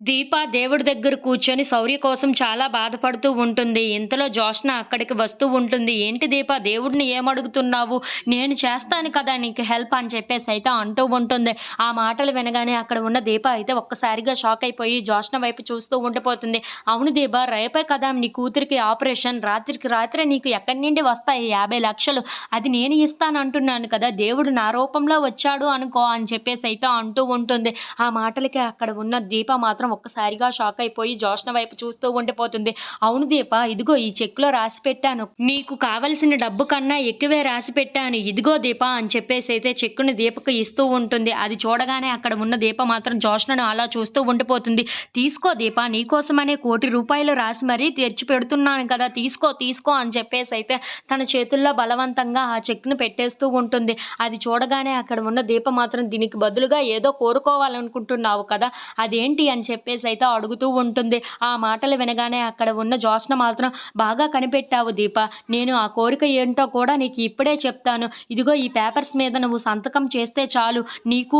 దీప దేవుడి దగ్గర కూర్చొని శౌర్య కోసం చాలా బాధపడుతూ ఉంటుంది. ఇంతలో జోష్న అక్కడికి వస్తూ ఉంటుంది. ఏంటి దీప దేవుడిని ఏమడుగుతున్నావు నేను చేస్తాను కదా నీకు హెల్ప్ అని చెప్పేసి అయితే అంటూ ఉంటుంది. ఆ మాటలు వినగానే అక్కడ ఉన్న దీప అయితే ఒక్కసారిగా షాక్ అయిపోయి జోష్న వైపు చూస్తూ ఉండిపోతుంది. అవును దీప రేపే కదా నీ కూతురికి ఆపరేషన్. రాత్రికి రాత్రే నీకు ఎక్కడి నుండి వస్తాయి యాభై లక్షలు? అది నేను ఇస్తాను అంటున్నాను కదా దేవుడు నా రూపంలో వచ్చాడు అనుకో అని చెప్పేసి అయితే అంటూ ఉంటుంది. ఆ మాటలకి అక్కడ ఉన్న దీప మాత్రం ఒక్కసారిగా షాక్ అయిపోయి జోష్న వైపు చూస్తూ ఉండిపోతుంది. అవును దీప ఇదిగో ఈ చెక్లో రాసి పెట్టాను. నీకు కావలసిన డబ్బు కన్నా ఎక్కువే రాసి పెట్టాను. ఇదిగో దీప అని చెప్పేసి అయితే చెక్కును దీపకు ఇస్తూ ఉంటుంది. అది చూడగానే అక్కడ ఉన్న దీప మాత్రం జోష్నను అలా చూస్తూ ఉండిపోతుంది. తీసుకో దీప నీకోసమనే కోటి రూపాయలు రాసి మరీ తెచ్చి పెడుతున్నాను కదా. తీసుకో తీసుకో అని చెప్పేసి అయితే తన చేతుల్లో బలవంతంగా ఆ చెక్ను పెట్టేస్తూ ఉంటుంది. అది చూడగానే అక్కడ ఉన్న దీప మాత్రం దీనికి బదులుగా ఏదో కోరుకోవాలనుకుంటున్నావు కదా. అదేంటి అని చెప్పేసి అయితే అడుగుతూ ఉంటుంది. ఆ మాటలు వినగానే అక్కడ ఉన్న జోష్న మాత్రం బాగా కనిపెట్టావు దీప. నేను ఆ కోరిక ఏంటో కూడా నీకు ఇప్పుడే చెప్తాను. ఇదిగో ఈ పేపర్స్ మీద నువ్వు సంతకం చేస్తే చాలు. నీకు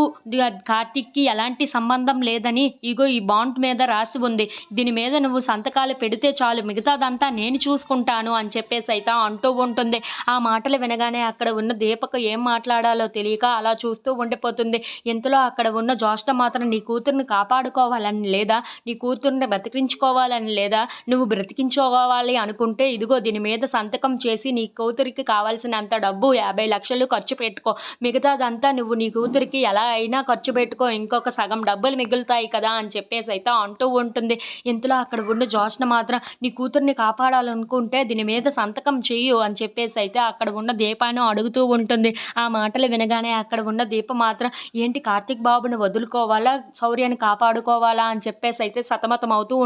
కార్తిక్కి ఎలాంటి సంబంధం లేదని ఇగో ఈ బాండ్ మీద రాసి ఉంది. దీని మీద నువ్వు సంతకాలు పెడితే చాలు. మిగతాదంతా నేను చూసుకుంటాను అని చెప్పేసి అయితే అంటూ ఉంటుంది. ఆ మాటలు వినగానే అక్కడ ఉన్న దీపకు ఏం మాట్లాడాలో తెలియక అలా చూస్తూ ఉండిపోతుంది. ఇంతలో అక్కడ ఉన్న జోష్ట మాత్రం నీ కూతుర్ని కాపాడుకోవాలని లేదా నీ కూతుర్ని బ్రతికించుకోవాలని లేదా నువ్వు బ్రతికించుకోవాలి అనుకుంటే ఇదిగో దీని మీద సంతకం చేసి నీ కూతురికి కావాల్సినంత డబ్బు యాభై లక్షలు ఖర్చు పెట్టుకో. మిగతాదంతా నువ్వు నీ కూతురికి ఎలా అయినా ఖర్చు పెట్టుకో. ఇంకొక సగం డబ్బులు మిగులుతాయి కదా అని చెప్పేసి అయితే అంటూ ఉంటుంది. ఇంతలో అక్కడ ఉన్న జోష్న మాత్రం నీ కూతుర్ని కాపాడాలనుకుంటే దీని మీద సంతకం చెయ్యు అని చెప్పేసి అయితే అక్కడ ఉన్న దీపాన్ని అడుగుతూ ఉంటుంది. ఆ మాటలు వినగానే అక్కడ ఉన్న దీప మాత్రం ఏంటి కార్తీక్ బాబుని వదులుకోవాలా? శౌర్యాన్ని కాపాడుకోవాలా? అని చెప్పేసి అయితే సతమతం అవుతూ ఉంటుంది